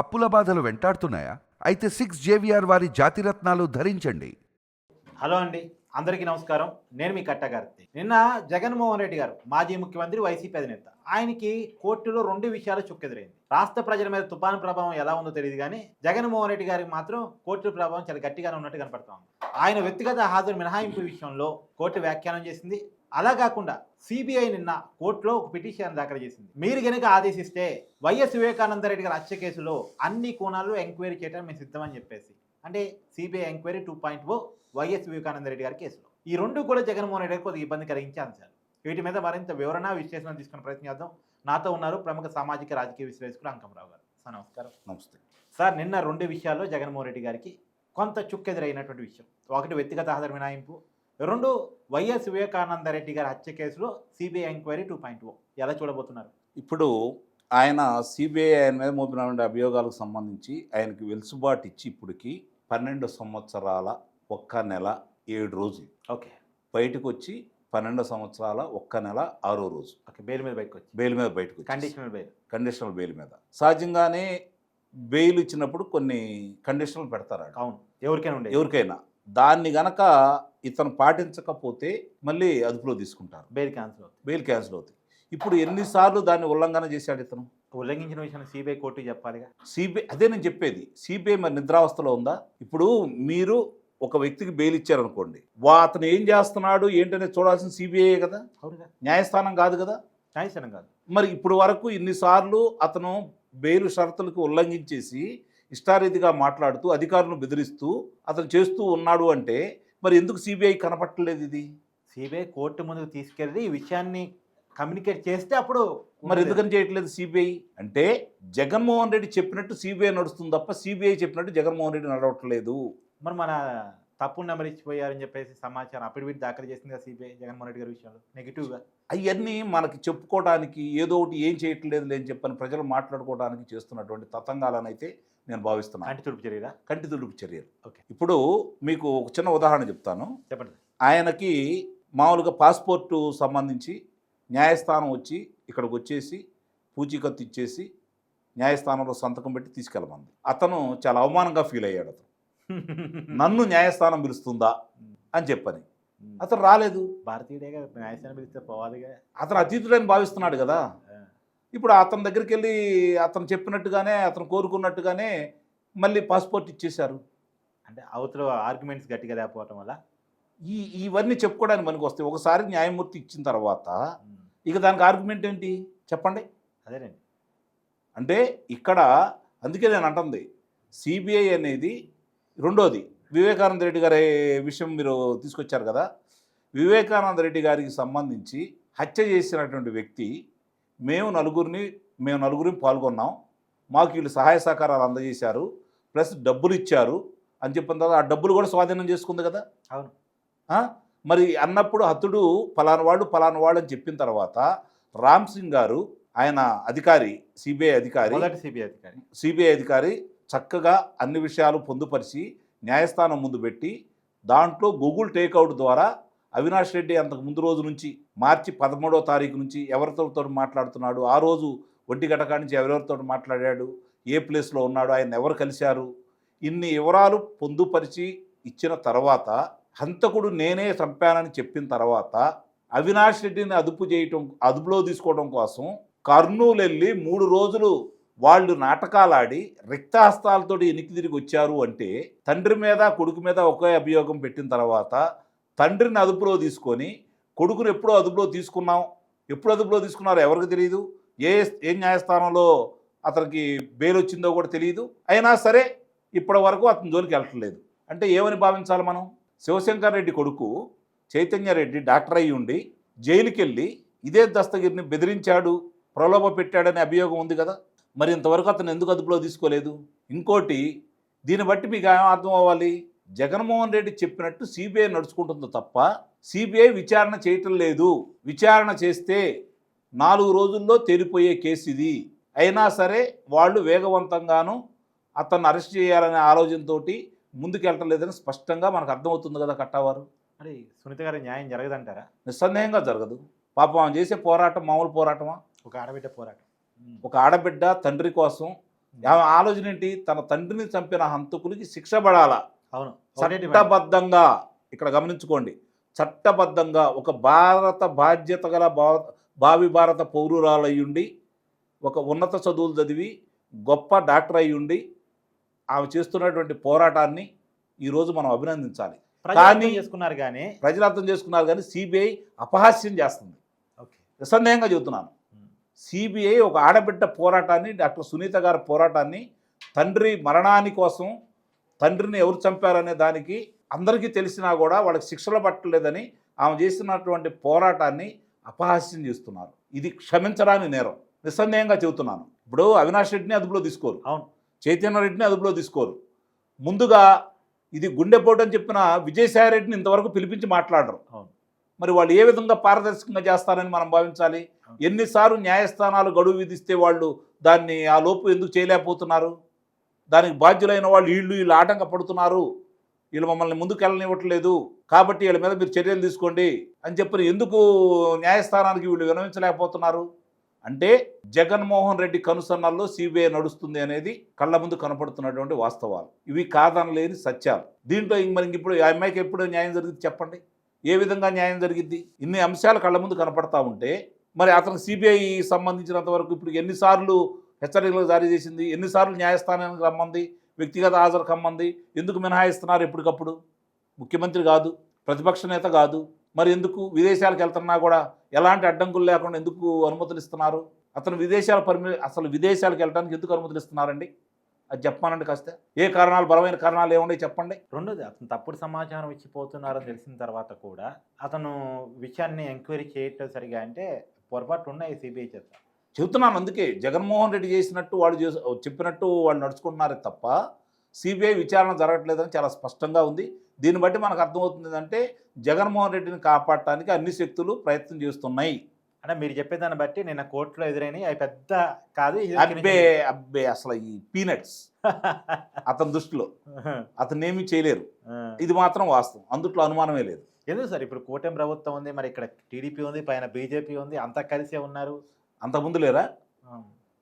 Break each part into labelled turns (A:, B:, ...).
A: అప్పుల బాధలు వెంటాడుతున్నాయా? అయితే సిక్స్ జేవిఆర్ వారి జాతిరత్నాలు ధరించండి.
B: హలో అండి అందరికీ నమస్కారం. నేను మీ కట్టగారి నిన్న జగన్మోహన్ రెడ్డి గారు మాజీ ముఖ్యమంత్రి వైసీపీ అధినేత ఆయనకి కోర్టులో రెండు విషయాలు చుక్కెదురైంది. రాష్ట్ర ప్రజల మీద తుఫాను ప్రభావం ఎలా ఉందో తెలియదు కానీ జగన్మోహన్ రెడ్డి గారికి మాత్రం కోర్టు ప్రభావం చాలా గట్టిగానే ఉన్నట్టు కనపడుతోంది ఆయన వ్యక్తిగత హాజరు మినహాయింపు విషయంలో కోర్టు వ్యాఖ్యానం చేసింది అలా కాకుండా సిబిఐ నిన్న కోర్టులో ఒక పిటిషన్ దాఖలు చేసింది. మీరు గనుక ఆదేశిస్తే వైఎస్ వివేకానంద రెడ్డి గారి హత్య కేసులో అన్ని కోణాల్లో ఎంక్వైరీ చేయడం మేము సిద్ధమని చెప్పేసి అంటే CBI enquiry two point O YS Vivekananda Reddy గారి కేసులో. ఈ రెండు కూడా జగన్మోహన్ రెడ్డి గారికి కొద్దిగా ఇబ్బంది కలిగించే అంశాలు. వీటి మీద మరింత వివరణ విశ్లేషణ తీసుకునే ప్రయత్నం చేద్దాం. నాతో ఉన్నారు ప్రముఖ సామాజిక రాజకీయ విశ్లేషకులు అంకమరావు గారు. సార్ నమస్కారం.
C: నమస్తే.
B: సార్ నిన్న రెండు విషయాల్లో జగన్మోహన్ రెడ్డి గారికి కొంత చుక్కెదురైనటువంటి విషయం. ఒకటి వ్యక్తిగత హాజరు మినాయింపు రెండు వైఎస్ వివేకానంద రెడ్డి గారి హత్య కేసులో CBI enquiry two point O ఎలా చూడబోతున్నారు?
C: ఇప్పుడు ఆయన సిబిఐ ఆయన మీద మోపినటువంటి అభియోగాలకు సంబంధించి ఆయనకి వెలుసుబాటు ఇచ్చి ఇప్పటికి పన్నెండు సంవత్సరాల ఒక్క నెల ఏడు రోజులు.
B: ఓకే.
C: బయటకు వచ్చి పన్నెండు సంవత్సరాల ఒక్క నెల ఆరో రోజు.
B: ఓకే బెయిల్ మీద బయటకు వచ్చి
C: బెయిల్ మీద బయటకు.
B: కండిషనల్ బెయిల్
C: కండిషనల్ బెయిల్ మీద. సహజంగానే బెయిల్ ఇచ్చినప్పుడు కొన్ని కండిషన్లు పెడతారు.
B: అవును. ఎవరికైనా ఉండేది
C: ఎవరికైనా. దాన్ని గనక ఇతను పాటించకపోతే మళ్ళీ అదుపులో తీసుకుంటారు.
B: బెయిల్ క్యాన్సిల్ అవుతుంది
C: బెయిల్ క్యాన్సిల్ అవుతుంది ఇప్పుడు ఎన్నిసార్లు దాన్ని ఉల్లంఘన చేశాడు ఇతను?
B: ఉల్లంఘించిన విషయాన్ని సిబిఐ కోర్టు చెప్పాలిగా?
C: సిబిఐ అదే నేను చెప్పేది. సిబిఐ మరి నిద్రావస్థలో ఉందా? ఇప్పుడు మీరు ఒక వ్యక్తికి బెయిల్ ఇచ్చారనుకోండి. వా అతను ఏం చేస్తున్నాడు ఏంటనేది చూడాల్సిన సిబిఐ కదా. న్యాయస్థానం కాదు కదా?
B: న్యాయస్థానం కాదు.
C: మరి ఇప్పుడు వరకు ఇన్నిసార్లు అతను బెయిల్ షరతులకు ఉల్లంఘించేసి ఇష్టారీతిగా మాట్లాడుతూ అధికారులను బెదిరిస్తూ అతను చేస్తూ ఉన్నాడు అంటే మరి ఎందుకు సిబిఐ కనపట్టలేదు ఇది?
B: సిబిఐ కోర్టు ముందుకు తీసుకెళ్ళి ఈ విషయాన్ని కమ్యూనికేట్ చేస్తే అప్పుడు
C: మరి ఎందుకని చేయట్లేదు సిబిఐ? అంటే జగన్మోహన్ రెడ్డి చెప్పినట్టు సిబిఐ నడుస్తుంది తప్ప సిబిఐ చెప్పినట్టు జగన్మోహన్ రెడ్డి నడవట్లేదు.
B: మరి మన తప్పు నెంబర్ ఇచ్చిపోయారని చెప్పేసి సమాచారం అఫిడవిట్ దాఖలు చేసింది కదా సిబిఐ జగన్మోహన్ రెడ్డి గారి విషయంలో. నెగిటివ్గా
C: అవన్నీ మనకి చెప్పుకోవడానికి ఏదో ఒకటి ఏం చేయట్లేదు లేని చెప్పని ప్రజలు మాట్లాడుకోవడానికి చేస్తున్నటువంటి తతంగాలను అయితే నేను భావిస్తున్నాను.
B: కంటి తుడుపు చర్యరా
C: కంటి తుడుపు చర్యలు.
B: ఓకే.
C: ఇప్పుడు మీకు ఒక చిన్న ఉదాహరణ చెప్తాను.
B: చెప్పండి.
C: ఆయనకి మామూలుగా పాస్పోర్టు సంబంధించి న్యాయస్థానం వచ్చి ఇక్కడికి వచ్చేసి పూచీకత్తు ఇచ్చేసి న్యాయస్థానంలో సంతకం పెట్టి తీసుకెళ్ళమంది. అతను చాలా అవమానంగా ఫీల్ అయ్యాడు అతను. నన్ను న్యాయస్థానం పిలుస్తుందా అని చెప్పని. అతను రాలేదు.
B: భారతీయుడేగా న్యాయస్థానం పిలిస్తే పోవాలిగా
C: అతను అతీతుడని భావిస్తున్నాడు కదా. ఇప్పుడు అతని దగ్గరికి వెళ్ళి అతను చెప్పినట్టుగానే అతను కోరుకున్నట్టుగానే మళ్ళీ పాస్పోర్ట్ ఇచ్చేశారు.
B: అంటే అవతల ఆర్గ్యుమెంట్స్ గట్టిగా లేకపోవటం వల్ల?
C: ఈ ఇవన్నీ చెప్పుకోవడానికి మనకు వస్తాయి ఒకసారి న్యాయమూర్తి ఇచ్చిన తర్వాత ఇక దానికి ఆర్గ్యుమెంట్ ఏంటి? చెప్పండి.
B: అదేనండి.
C: అంటే ఇక్కడ అందుకే నేను అంటుంది సిబిఐ అనేది రెండోది వివేకానంద రెడ్డి గారి విషయం మీరు తీసుకొచ్చారు కదా. వివేకానంద రెడ్డి గారికి సంబంధించి హత్య చేసినటువంటి వ్యక్తి మేము నలుగురిని మేము నలుగురిని పాల్గొన్నాం. మాకు వీళ్ళు సహాయ సహకారాలు అందజేశారు. ప్లస్ డబ్బులు ఇచ్చారు. అని చెప్పిన తర్వాత ఆ డబ్బులు కూడా స్వాధీనం చేసుకుంది కదా.
B: అవును.
C: మరి అన్నప్పుడు హతుడు పలానా వాళ్ళు పలానా వాళ్ళు అని చెప్పిన తర్వాత రామ్ సింగ్ గారు ఆయన అధికారి సిబిఐ అధికారి
B: సిబిఐ అధికారి.
C: సిబిఐ అధికారి చక్కగా అన్ని విషయాలు పొందుపరిచి న్యాయస్థానం ముందు పెట్టి దాంట్లో గూగుల్ టేక్అవుట్ ద్వారా అవినాష్ రెడ్డి అంతకు ముందు రోజు నుంచి మార్చి పదమూడవ తారీఖు నుంచి ఎవరితో మాట్లాడుతున్నాడు ఆ రోజు ఒంటి గటకా నుంచి ఎవరెవరితో మాట్లాడాడు ఏ ప్లేస్లో ఉన్నాడు ఆయన ఎవరు కలిశారు ఇన్ని వివరాలు పొందుపరిచి ఇచ్చిన తర్వాత హంతకుడు నేనే చంపానని చెప్పిన తర్వాత అవినాష్ రెడ్డిని అదుపు చేయటం అదుపులో తీసుకోవడం కోసం కర్నూలు వెళ్ళి మూడు రోజులు వాళ్ళు నాటకాలాడి రిక్తహస్తాలతో ఎనికి తిరిగి వచ్చారు అంటే తండ్రి మీద కొడుకు మీద ఒకే అభియోగం పెట్టిన తర్వాత తండ్రిని అదుపులో తీసుకొని కొడుకుని ఎప్పుడో అదుపులో తీసుకున్నాం. ఎప్పుడు అదుపులో తీసుకున్నారో ఎవరికి తెలియదు ఏ ఏ న్యాయస్థానంలో అతనికి బెయిల్ వచ్చిందో కూడా తెలియదు అయినా సరే ఇప్పటి వరకు అతని జోలికి వెళ్ళట్లేదు అంటే ఏమని భావించాలి మనం? శివశంకర్ రెడ్డి కొడుకు చైతన్య రెడ్డి డాక్టర్ అయి ఉండి జైలుకెళ్ళి ఇదే దస్తగిరిని బెదిరించాడు ప్రలోభ పెట్టాడనే అభియోగం ఉంది కదా. మరి ఇంతవరకు అతను ఎందుకు అదుపులో తీసుకోలేదు? ఇంకోటి దీన్ని బట్టి మీకు ఏం అర్థం అవ్వాలి? జగన్మోహన్ రెడ్డి చెప్పినట్టు సిబిఐ నడుచుకుంటుంది తప్ప సిబిఐ విచారణ చేయటం లేదు. విచారణ చేస్తే నాలుగు రోజుల్లో తేలిపోయే కేసు ఇది. అయినా సరే వాళ్ళు వేగవంతంగాను అతన్ని అరెస్ట్ చేయాలనే ఆలోచనతో ముందుకెళ్ళలేదని స్పష్టంగా మనకు అర్థమవుతుంది కదా కట్టవారు.
B: మరి సునీత గారి న్యాయం జరగదంటారా?
C: నిస్సందేహంగా జరగదు. పాపం ఆమె చేసే పోరాటం మామూలు పోరాటమా?
B: ఒక ఆడబిడ్డ పోరాటం.
C: ఒక ఆడబిడ్డ తండ్రి కోసం ఆమె ఆలోచన ఏంటి? తన తండ్రిని చంపిన హంతకులకి శిక్ష పడాలా
B: అవును.
C: చట్టబద్ధంగా ఇక్కడ గమనించుకోండి. చట్టబద్ధంగా ఒక భారత బాధ్యత గల భావి భారత పౌరురాలయ్యుండి ఒక ఉన్నత చదువులు చదివి గొప్ప డాక్టర్ అయ్యుండి ఆమె చేస్తున్నటువంటి పోరాటాన్ని ఈరోజు మనం అభినందించాలి. కానీ-
B: చేసుకున్నారు కానీ
C: ప్రజలు అర్థం చేసుకున్నారు కానీ సిబిఐ అపహాస్యం చేస్తుంది.
B: ఓకే.
C: నిస్సందేహంగా చెబుతున్నాను. సిబిఐ ఒక ఆడబిడ్డ పోరాటాన్ని డాక్టర్ సునీత గారి పోరాటాన్ని తండ్రి మరణాని కోసం తండ్రిని ఎవరు చంపారనే దానికి అందరికీ తెలిసినా కూడా వాళ్ళకి శిక్షలు పట్టలేదని ఆమె చేస్తున్నటువంటి పోరాటాన్ని అపహాస్యం చేస్తున్నారు. ఇది క్షమించడానికి నేరం. నిస్సందేహంగా చెబుతున్నాను. ఇప్పుడు అవినాష్ రెడ్డిని అదుపులో తీసుకోరు.
B: అవును.
C: చైతన్య రెడ్డిని అదుపులో తీసుకోరు. ముందుగా ఇది గుండెపోటు అని చెప్పిన విజయసాయి రెడ్డిని ఇంతవరకు పిలిపించి మాట్లాడరు.
B: అవును.
C: మరి వాళ్ళు ఏ విధంగా పారదర్శకంగా చేస్తారని మనం భావించాలి. ఎన్నిసార్లు న్యాయస్థానాలు గడువు విధిస్తే వాళ్ళు దాన్ని ఆ లోపు ఎందుకు చేయలేకపోతున్నారు? దానికి బాధ్యులైన వాళ్ళు వీళ్ళు వీళ్ళు ఆటంకపడుతున్నారు వీళ్ళు మమ్మల్ని ముందుకు వెళ్ళనివ్వట్లేదు కాబట్టి వీళ్ళ మీద మీరు చర్యలు తీసుకోండి అని చెప్పి ఎందుకు న్యాయస్థానానికి వీళ్ళు వినవించలేకపోతున్నారు? అంటే జగన్మోహన్ రెడ్డి కనుసన్నల్లో సిబిఐ నడుస్తుంది అనేది కళ్ళ ముందు కనపడుతున్నటువంటి వాస్తవాలు. ఇవి కాదనలేని సత్యాలు. దీంట్లో ఇంక మరి ఇప్పుడు ఆ అమ్మాయికి ఎప్పుడు న్యాయం జరిగింది చెప్పండి? ఏ విధంగా న్యాయం జరిగింది ఇన్ని అంశాలు కళ్ళ ముందు కనపడతా ఉంటే మరి అతనికి సిబిఐ సంబంధించినంత వరకు ఇప్పుడు ఎన్నిసార్లు హెచ్చరికలు జారీ చేసింది? ఎన్నిసార్లు న్యాయస్థానానికి రమ్మంది? వ్యక్తిగత హాజరు కమ్మంది? ఎందుకు మినహాయిస్తున్నారు ఎప్పటికప్పుడు? ముఖ్యమంత్రి కాదు ప్రతిపక్ష నేత కాదు మరి ఎందుకు విదేశాలకు వెళ్తున్నా కూడా ఎలాంటి అడ్డంకులు లేకుండా ఎందుకు అనుమతులు ఇస్తున్నారు? అతను విదేశాల పరిమి అసలు విదేశాలకు వెళ్ళడానికి ఎందుకు అనుమతులు ఇస్తున్నారండి? అది చెప్పానండి కాస్త. ఏ కారణాలు బలమైన కారణాలు ఏమున్నాయి చెప్పండి.
B: రెండోది అతను తప్పుడు సమాచారం ఇచ్చిపోతున్నారని తెలిసిన తర్వాత కూడా అతను విషయాన్ని ఎంక్వైరీ చేయటం సరిగా అంటే పొరపాటు ఉన్నాయి సిబిఐ చేత.
C: చెబుతున్నాను అందుకే. జగన్మోహన్ రెడ్డి చేసినట్టు వాళ్ళు చేసి చెప్పినట్టు వాళ్ళు నడుచుకుంటున్నారే తప్ప సిబిఐ విచారణ జరగట్లేదని చాలా స్పష్టంగా ఉంది. దీన్ని బట్టి మనకు అర్థమవుతుంది ఏంటంటే జగన్మోహన్ రెడ్డిని కాపాడటానికి అన్ని శక్తులు ప్రయత్నం చేస్తున్నాయి.
B: అంటే మీరు చెప్పేదాన్ని బట్టి నిన్న కోర్టులో ఎదురైనాయి. అవి పెద్ద కాదు
C: అబ్బే అబ్బే అసలు ఈ పీనట్స్. అతని దృష్టిలో. అతను ఏమీ చేయలేరు. ఇది మాత్రం వాస్తవం. అందుట్లో అనుమానమే లేదు.
B: ఎందుకు సార్? ఇప్పుడు కూటమి ప్రభుత్వం ఉంది మరి ఇక్కడ టీడీపీ ఉంది పైన బీజేపీ ఉంది అంతా కలిసే ఉన్నారు.
C: అంతకుముందు లేరా?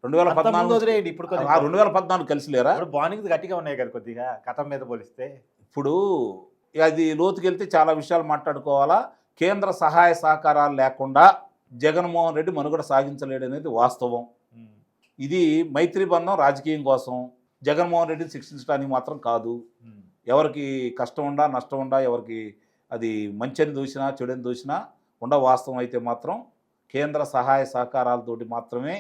C: రెండు వేల పద్నాలుగు
B: ఇప్పుడు
C: రెండు వేల పద్నాలుగు కలిసి లేరా?
B: ఇప్పుడు గట్టిగా ఉన్నాయి కదా కొద్దిగా కథం మీద పోలిస్తే.
C: ఇప్పుడు అది లోతుకెళ్తే చాలా విషయాలు మాట్లాడుకోవాలా? కేంద్ర సహాయ సహకారాలు లేకుండా జగన్మోహన్ రెడ్డి మనుగడ సాగించలేడు అనేది వాస్తవం. ఇది మైత్రి బంధం రాజకీయం కోసం జగన్మోహన్ రెడ్డిని శిక్షించడానికి మాత్రం కాదు. ఎవరికి కష్టం ఉండా నష్టం ఉండా ఎవరికి అది మంచిని దూసినా చెడుని దూసినా ఉండ వాస్తవం అయితే మాత్రం కేంద్ర సహాయ సహకారాలతోటి మాత్రమే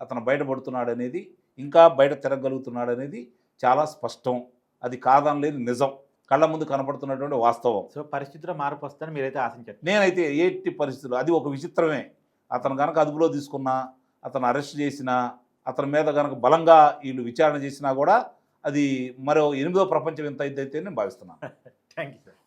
C: అతను బయటపడుతున్నాడు అనేది ఇంకా బయట తిరగలుగుతున్నాడు అనేది చాలా స్పష్టం అది కాదనలేని నిజం కళ్ళ ముందు కనపడుతున్నటువంటి వాస్తవం.
B: సో పరిస్థితిలో మార్పు వస్తుందని మీరైతే ఆశించారు
C: నేనైతే ఎట్టి పరిస్థితులు? అది ఒక విచిత్రమే. అతను కనుక అదుపులో తీసుకున్నా అతను అరెస్ట్ చేసినా అతని మీద కనుక బలంగా వీళ్ళు విచారణ చేసినా కూడా అది మరో ఎనిమిదో ప్రపంచం ఎంత అయితే నేను భావిస్తున్నాను.
B: Thank you sir.